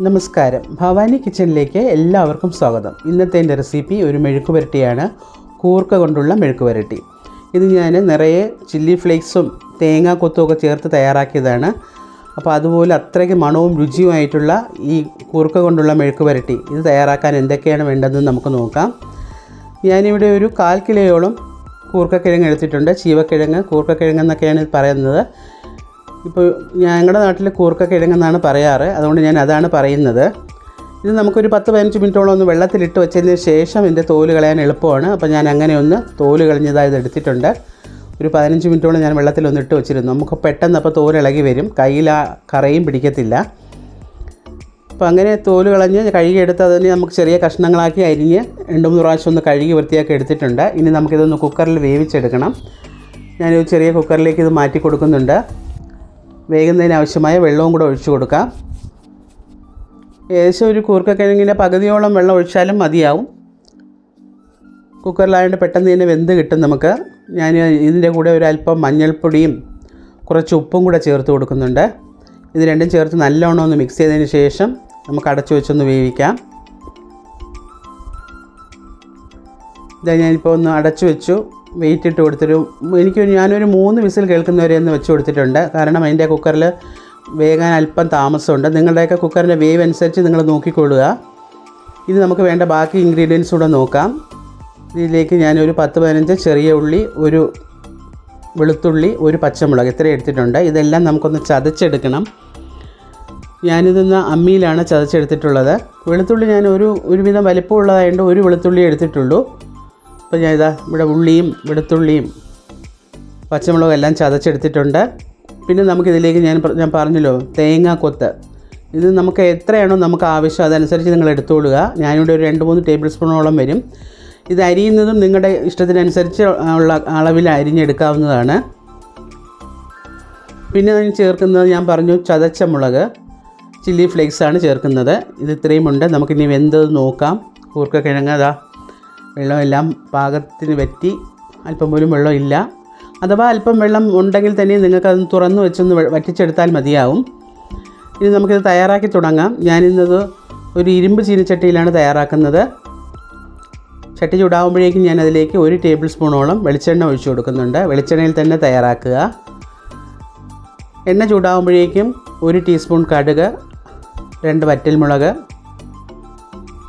നമസ്കാരം. ഭവാനി കിച്ചണിലേക്ക് എല്ലാവർക്കും സ്വാഗതം. ഇന്നത്തെ എന്റെ റെസിപ്പി ഒരു മെഴുക്ക് പുരട്ടിയാണ്. കൂർക്ക കൊണ്ടുള്ള മെഴുക്ക് പുരട്ടി. ഇത് ഞാൻ നിറയെ ചില്ലി ഫ്ലേക്സും തേങ്ങാ കൊത്തും ഒക്കെ ചേർത്ത് തയ്യാറാക്കിയതാണ്. അപ്പോൾ അതുപോലെ അത്രയ്ക്ക് മണവും രുചിയുമായിട്ടുള്ള ഈ കൂർക്ക കൊണ്ടുള്ള മെഴുക്ക് പുരട്ടി. ഇത് തയ്യാറാക്കാൻ എന്തൊക്കെയാണ് വേണ്ടതെന്ന് നമുക്ക് നോക്കാം. ഞാനിവിടെ ഒരു കാൽ കിലോയോളം കൂർക്കക്കിഴങ്ങ് എടുത്തിട്ടുണ്ട്. ചീവക്കിഴങ്ങ് കൂർക്കക്കിഴങ്ങ് എന്നൊക്കെയാണ് പറയുന്നത്. ഇപ്പോൾ ഞങ്ങളുടെ നാട്ടിൽ കൂർക്കക്കിഴങ്ങെന്നാണ് പറയാറ്. അതുകൊണ്ട് ഞാൻ അതാണ് പറയുന്നത്. ഇത് നമുക്കൊരു പത്ത് പതിനഞ്ച് മിനിറ്റോളം ഒന്ന് വെള്ളത്തിലിട്ട് വെച്ചതിന് ശേഷം ഇതിന്റെ തോൽ കളയാൻ എളുപ്പമാണ്. അപ്പോൾ ഞാൻ അങ്ങനെ ഒന്ന് തോൽ കളഞ്ഞതായത് എടുത്തിട്ടുണ്ട്. ഒരു പതിനഞ്ച് മിനിറ്റോളം ഞാൻ വെള്ളത്തിലൊന്ന് ഇട്ട് വെച്ചിരുന്നു. നമുക്ക് പെട്ടെന്ന് അപ്പോൾ തോൽ ഇളകി വരും. കയ്യിൽ ആ കറയും പിടിക്കത്തില്ല. അപ്പോൾ അങ്ങനെ തോൽ കളഞ്ഞ് കഴുകിയെടുത്ത് അതിന് നമുക്ക് ചെറിയ കഷ്ണങ്ങളാക്കി അരിഞ്ഞ് രണ്ട് മൂന്ന് പ്രാവശ്യം ഒന്ന് കഴുകി വൃത്തിയാക്കി എടുത്തിട്ടുണ്ട്. ഇനി നമുക്കിതൊന്ന് കുക്കറിൽ വേവിച്ചെടുക്കണം. ഞാനൊരു ചെറിയ കുക്കറിലേക്ക് ഇത് മാറ്റി കൊടുക്കുന്നുണ്ട്. വേകുന്നതിന് ആവശ്യമായ വെള്ളവും കൂടെ ഒഴിച്ചു കൊടുക്കാം. ഏകദേശം ഒരു കൂർക്കക്കിഴങ്ങിന്റെ പകുതിയോളം വെള്ളം ഒഴിച്ചാലും മതിയാവും. കുക്കറിലായതുകൊണ്ട് പെട്ടെന്ന് തന്നെ വെന്ത് കിട്ടും നമുക്ക്. ഞാൻ ഇതിന്റെ കൂടെ ഒരു അല്പം മഞ്ഞൾപ്പൊടിയും കുറച്ച് ഉപ്പും കൂടെ ചേർത്ത് കൊടുക്കുന്നുണ്ട്. ഇത് രണ്ടും ചേർത്ത് നല്ലോണം ഒന്ന് മിക്സ് ചെയ്തതിന് ശേഷം നമുക്ക് അടച്ചു വെച്ചൊന്ന് വേവിക്കാം. ഇതാ ഞാനിപ്പോൾ ഒന്ന് അടച്ചു വെച്ചു. വെയിറ്റ് ഇട്ട് കൊടുത്തൊരു എനിക്ക് ഞാനൊരു മൂന്ന് വിസിൽ കേൾക്കുന്നവരെ ഒന്ന് വെച്ച് കൊടുത്തിട്ടുണ്ട്. കാരണം അതിന്റെ കുക്കറിൽ വേകാൻ അല്പം താമസമുണ്ട്. നിങ്ങളുടെയൊക്കെ കുക്കറിന്റെ വേവ് അനുസരിച്ച് നിങ്ങൾ നോക്കിക്കൊള്ളുക. ഇത് നമുക്ക് വേണ്ട ബാക്കി ഇൻഗ്രീഡിയൻസ് കൂടെ നോക്കാം. ഇതിലേക്ക് ഞാനൊരു പത്ത് പതിനഞ്ച് ചെറിയ ഉള്ളി ഒരു വെളുത്തുള്ളി ഒരു പച്ചമുളക് ഇത്രയും എടുത്തിട്ടുണ്ട്. ഇതെല്ലാം നമുക്കൊന്ന് ചതച്ചെടുക്കണം. ഞാനിതൊന്ന് അമ്മിയിലാണ് ചതച്ചെടുത്തിട്ടുള്ളത്. വെളുത്തുള്ളി ഞാൻ ഒരു ഒരുവിധം വലിപ്പമുള്ളതായതുകൊണ്ട് ഒരു വെളുത്തുള്ളി എടുത്തിട്ടുള്ളൂ. അപ്പോൾ ഞാൻ ഇതാ ഇവിടെ ഉള്ളിയും വെളുത്തുള്ളിയും പച്ചമുളകും എല്ലാം ചതച്ചെടുത്തിട്ടുണ്ട്. പിന്നെ നമുക്കിതിലേക്ക് ഞാൻ ഞാൻ പറഞ്ഞല്ലോ തേങ്ങാക്കൊത്ത് ഇത് നമുക്ക് എത്രയാണോ നമുക്ക് ആവശ്യം അതനുസരിച്ച് നിങ്ങൾ എടുത്തുകൊള്ളുക ഞാനിവിടെ ഒരു രണ്ട് മൂന്ന് ടേബിൾ സ്പൂണോളം വരും. ഇത് അരിയുന്നതും നിങ്ങളുടെ ഇഷ്ടത്തിനനുസരിച്ച് ഉള്ള അളവിൽ അരിഞ്ഞെടുക്കാവുന്നതാണ്. പിന്നെ ഞാൻ ചേർക്കുന്നത് ഞാൻ പറഞ്ഞു ചതച്ച മുളക്. ചില്ലി ആണ് ചേർക്കുന്നത്. ഇത് ഇത്രയും ഉണ്ട്. നമുക്കിനി വെന്തത് നോക്കാം. കൂർക്കക്കിഴങ്ങ് അതാ വെള്ളമെല്ലാം പാകത്തിന് വറ്റി അല്പം പോലും വെള്ളമില്ല അഥവാ അല്പം വെള്ളം ഉണ്ടെങ്കിൽ തന്നെ നിങ്ങൾക്കത് തുറന്നു വെച്ചൊന്ന് വറ്റിച്ചെടുത്താൽ മതിയാവും. ഇനി നമുക്കിത് തയ്യാറാക്കി തുടങ്ങാം. ഞാനിന്നത് ഒരു ഇരുമ്പ് ചീനിച്ചട്ടിയിലാണ് തയ്യാറാക്കുന്നത്. ചട്ടി ചൂടാവുമ്പോഴേക്കും ഞാൻ അതിലേക്ക് ഒരു ടേബിൾ സ്പൂണോളം വെളിച്ചെണ്ണ ഒഴിച്ചു കൊടുക്കുന്നുണ്ട്. വെളിച്ചെണ്ണയിൽ തന്നെ തയ്യാറാക്കുക. എണ്ണ ചൂടാകുമ്പോഴേക്കും ഒരു ടീസ്പൂൺ കടുക് രണ്ട് വറ്റൽമുളക്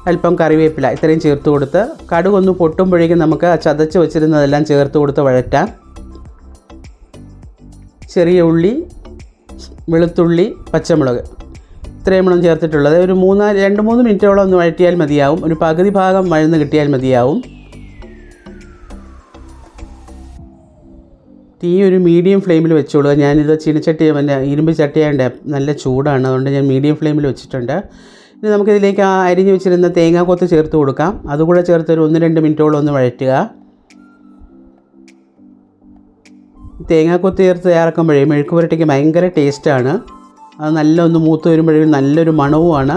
അല്പം കറിവേപ്പില ഇത്രയും ചേർത്ത് കൊടുത്ത് കടുകൊന്ന് പൊട്ടുമ്പോഴേക്കും നമുക്ക് ചതച്ച് വെച്ചിരുന്നതെല്ലാം ചേർത്ത് കൊടുത്ത് വഴറ്റാം. ചെറിയ ഉള്ളി വെളുത്തുള്ളി പച്ചമുളക് ഇത്രയും നമ്മൾ ചേർത്തിട്ടുള്ളത്. ഒരു മൂന്നാൽ രണ്ട് മൂന്ന് മിനിറ്റോളം ഒന്ന് വഴറ്റിയാൽ മതിയാവും. ഒരു പകുതി ഭാഗം വഴന്ന് കിട്ടിയാൽ മതിയാവും. തീ ഒരു മീഡിയം ഫ്ലെയിമിൽ വെച്ചോളുക ഞാനിത് ചീനച്ചട്ടി പിന്നെ ഇരുമ്പ് ചട്ടിയാണ്ട് നല്ല ചൂടാണ്. അതുകൊണ്ട് ഞാൻ മീഡിയം ഫ്ലെയിമിൽ വെച്ചിട്ടുണ്ട്. ഇനി നമുക്കിതിലേക്ക് ആ അരിഞ്ഞ് വെച്ചിരുന്ന തേങ്ങാക്കൊത്ത് ചേർത്ത് കൊടുക്കാം. അതുകൂടെ ചേർത്ത് ഒരു ഒന്ന് രണ്ട് മിനിറ്റോളം ഒന്ന് വഴറ്റുക. തേങ്ങാക്കൊത്ത് ചേർത്ത് തയ്യാറാക്കുമ്പോഴേ മെഴുക്ക് പുരട്ടിക്ക് ഭയങ്കര ടേസ്റ്റാണ്. അത് നല്ല ഒന്ന് മൂത്ത് വരുമ്പോഴേ നല്ലൊരു മണവുമാണ്.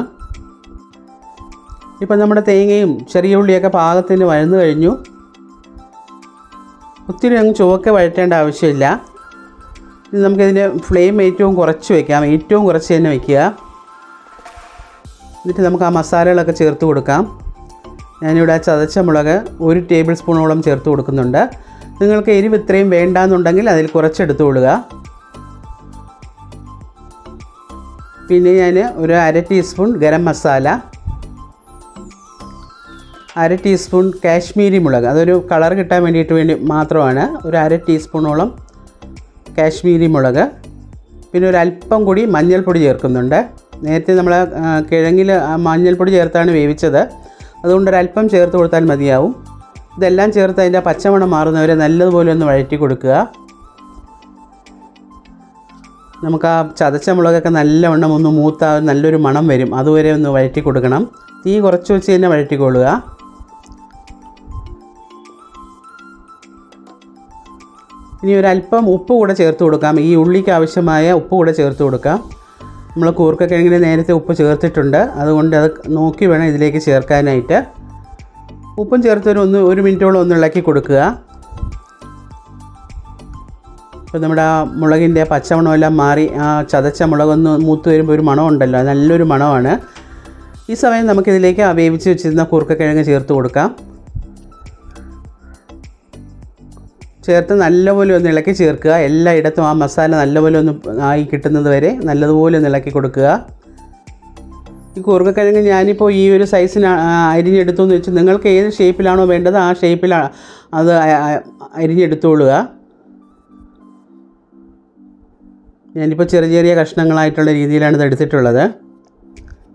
ഇപ്പം നമ്മുടെ തേങ്ങയും ചെറിയ ഉള്ളിയൊക്കെ പാകത്തിന് വഴന്നു കഴിഞ്ഞു. ഒത്തിരി അങ്ങ് ചുവക്കെ വഴറ്റേണ്ട ആവശ്യമില്ല. ഇനി നമുക്കിതിന്റെ ഫ്ലെയിം ഏറ്റവും കുറച്ച് വയ്ക്കാം ഏറ്റവും കുറച്ച് തന്നെ വയ്ക്കുക എന്നിട്ട് നമുക്ക് ആ മസാലകളൊക്കെ ചേർത്ത് കൊടുക്കാം. ഞാനിവിടെ ചതച്ച മുളക് ഒരു ടേബിൾ സ്പൂണോളം ചേർത്ത് കൊടുക്കുന്നുണ്ട്. നിങ്ങൾക്ക് എരിവ് ഇത്രയും വേണ്ടാന്നുണ്ടെങ്കിൽ അതിൽ കുറച്ചെടുത്ത് കൊള്ളുക. പിന്നെ ഞാൻ ഒരു അര ടീസ്പൂൺ ഗരം മസാല അര ടീസ്പൂൺ കാശ്മീരി മുളക്. അതൊരു കളർ കിട്ടാൻ വേണ്ടിയിട്ട് വേണ്ടി മാത്രമാണ്. ഒരു അര ടീസ്പൂണോളം കാശ്മീരി മുളക്. പിന്നെ ഒരു അല്പം കൂടി മഞ്ഞൾപ്പൊടി ചേർക്കുന്നുണ്ട്. നേരത്തെ നമ്മൾ കിഴങ്ങിൽ മഞ്ഞൾപ്പൊടി ചേർത്താണ് വേവിച്ചത്. അതുകൊണ്ട് അല്പം ചേർത്ത് കൊടുത്താൽ മതിയാവും. ഇതെല്ലാം ചേർത്ത് അതിന്റെ പച്ചമണം മാറുന്നവരെ നല്ലതുപോലെ ഒന്ന് വഴറ്റി കൊടുക്കുക. നമുക്ക് ആ ചതച്ച മുളകൊക്കെ നല്ലവണ്ണം ഒന്ന് മൂത്ത നല്ലൊരു മണം വരും. അതുവരെ ഒന്ന് വഴറ്റി കൊടുക്കണം. തീ കുറച്ച് വെച്ച് തന്നെ വഴറ്റിക്കൊള്ളുക. ഇനി ഒരല്പം ഉപ്പ് കൂടെ ചേർത്ത് കൊടുക്കാം. ഈ ഉള്ളിക്ക് ആവശ്യമായ ഉപ്പ് കൂടെ ചേർത്ത് കൊടുക്കാം. നമ്മൾ കൂർക്കക്കിഴങ്ങിന് നേരത്തെ ഉപ്പ് ചേർത്തിട്ടുണ്ട്. അതുകൊണ്ട് അത് നോക്കി വേണം ഇതിലേക്ക് ചേർക്കാനായിട്ട്. ഉപ്പും ചേർത്ത് ഒരു ഒന്ന് ഒരു മിനിറ്റോളം ഒന്ന് ഇളക്കി കൊടുക്കുക. ഇപ്പോൾ നമ്മുടെ ആ മുളകിന്റെ പച്ചമണമെല്ലാം മാറി ആ ചതച്ച മുളകൊന്ന് മൂത്ത് വരുമ്പോൾ ഒരു മണം ഉണ്ടല്ലോ നല്ലൊരു മണമാണ്. ഈ സമയം നമുക്കിതിലേക്ക് ആ വേവിച്ച് വെച്ചിരുന്ന കൂർക്കക്കിഴങ്ങ് ചേർത്ത് കൊടുക്കാം. ചേർത്ത് നല്ലപോലെ ഒന്ന് ഇളക്കി ചേർക്കുക. എല്ലായിടത്തും ആ മസാല നല്ലപോലെ ഒന്ന് ആയി കിട്ടുന്നത് വരെ നല്ലതുപോലെ ഒന്ന് ഇളക്കി കൊടുക്കുക. ഈ കൂർക്കക്കിഴങ്ങ് ഞാനിപ്പോൾ ഈ ഒരു സൈസിന് അരിഞ്ഞെടുത്തു എന്ന് വെച്ചാൽ നിങ്ങൾക്ക് ഏത് ഷേപ്പിലാണോ വേണ്ടത് ആ ഷേപ്പിലാണ് അത് അരിഞ്ഞെടുത്തോളുക. ഞാനിപ്പോൾ ചെറിയ ചെറിയ കഷ്ണങ്ങളായിട്ടുള്ള രീതിയിലാണ് ഇത് എടുത്തിട്ടുള്ളത്.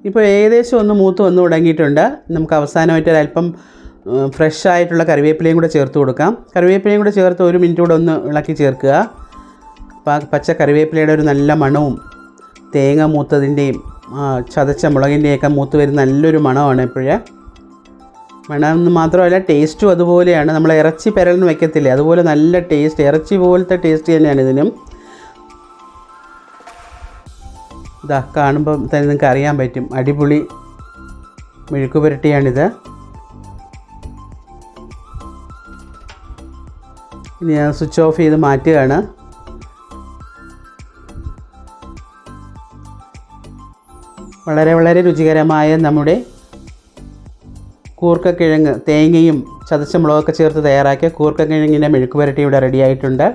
ഇപ്പോൾ ഏകദേശം ഒന്ന് മൂത്ത് വന്ന് തുടങ്ങിയിട്ടുണ്ട്. നമുക്ക് അവസാനമായിട്ട് ഒരല്പം ഫ്രഷ് ആയിട്ടുള്ള കറിവേപ്പിലയും കൂടെ ചേർത്ത് കൊടുക്കാം. കറിവേപ്പിലയും കൂടെ ചേർത്ത് ഒരു മിനിറ്റ് കൂടെ ഒന്ന് ഇളക്കി ചേർക്കുക. പച്ച കറിവേപ്പിലയുടെ ഒരു നല്ല മണവും തേങ്ങ മൂത്തതിന്റെയും ചതച്ച മുളകിന്റെയൊക്കെ മൂത്ത് വരുന്ന നല്ലൊരു മണമാണ് ഇപ്പോഴേ മണമെന്ന് മാത്രമല്ല ടേസ്റ്റും അതുപോലെയാണ്. നമ്മൾ ഇറച്ചി പെരലിന് വയ്ക്കത്തില്ലേ അതുപോലെ നല്ല ടേസ്റ്റ് ഇറച്ചി പോലത്തെ ടേസ്റ്റ് തന്നെയാണ് ഇതിനും. ഇതാ കാണുമ്പോൾ തന്നെ നിങ്ങൾക്ക് അറിയാൻ പറ്റും. അടിപൊളി മെഴുക്ക് ഇനി ഞാൻ സ്വിച്ച് ഓഫ് ചെയ്ത് മാറ്റുകയാണ്. വളരെ വളരെ രുചികരമായ നമ്മുടെ കൂർക്കക്കിഴങ്ങ് തേങ്ങയും ചതച്ച മുളകൊക്കെ ചേർത്ത് തയ്യാറാക്കിയ കൂർക്കക്കിഴങ്ങിന്റെ മെഴുക്ക് പുരട്ടി ഇവിടെ റെഡിയായിട്ടുണ്ട്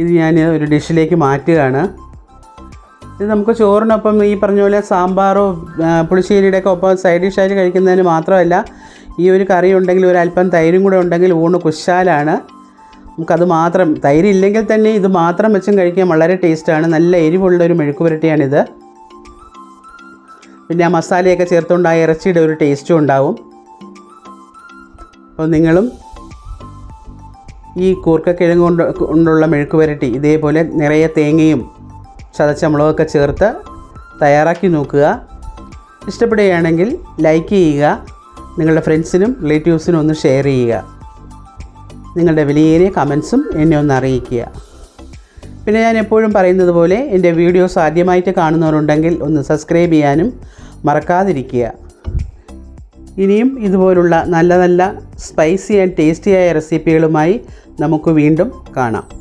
ഇത് ഞാൻ ഒരു ഡിഷിലേക്ക് മാറ്റുകയാണ്. ഇത് നമുക്ക് ചോറിനൊപ്പം ഈ പറഞ്ഞ പോലെ സാമ്പാറോ പുളിശ്ശേരിയുടെ പുളിശ്ശേരിയുടെയൊക്കെ ഒപ്പം സൈഡ് ഡിഷായിട്ട് കഴിക്കുന്നതിന് മാത്രമല്ല ഈ ഒരു കറി ഉണ്ടെങ്കിൽ ഒരു അല്പം തൈരും കൂടെ ഉണ്ടെങ്കിൽ ഊണ് കുശാലാണ്. നമുക്കത് മാത്രം തൈര് ഇല്ലെങ്കിൽ തന്നെ ഇത് മാത്രം വെച്ചും കഴിക്കാൻ വളരെ ടേസ്റ്റാണ്. നല്ല എരിവുള്ള ഒരു മെഴുക്ക് പുരട്ടിയാണിത് പിന്നെ ആ മസാലയൊക്കെ ചേർത്തുകൊണ്ട് ആ ഇറച്ചിയുടെ ഒരു ടേസ്റ്റും ഉണ്ടാവും. അപ്പോൾ നിങ്ങളും ഈ കൂർക്കക്കിഴങ്ങ് കൊണ്ട് കൊണ്ടുള്ള മെഴുക്ക് പുരട്ടി ഇതേപോലെ നിറയെ തേങ്ങയും ചതച്ച മുളകൊക്കെ ചേർത്ത് തയ്യാറാക്കി നോക്കുക. ഇഷ്ടപ്പെടുകയാണെങ്കിൽ ലൈക്ക് ചെയ്യുക. നിങ്ങളുടെ ഫ്രണ്ട്സിനും റിലേറ്റീവ്സിനും ഒന്ന് ഷെയർ ചെയ്യുക. നിങ്ങളുടെ വിലയേറിയ കമൻസും എന്നെ ഒന്ന് അറിയിക്കുക. പിന്നെ ഞാൻ എപ്പോഴും പറയുന്നത് പോലെ എന്റെ വീഡിയോസ് ആദ്യമായിട്ട് കാണുന്നവരുണ്ടെങ്കിൽ ഒന്ന് സബ്സ്ക്രൈബ് ചെയ്യാനും മറക്കാതിരിക്കുക. ഇനിയും ഇതുപോലുള്ള നല്ല നല്ല സ്പൈസി ആൻഡ് ടേസ്റ്റിയായ റെസിപ്പികളുമായി നമുക്ക് വീണ്ടും കാണാം.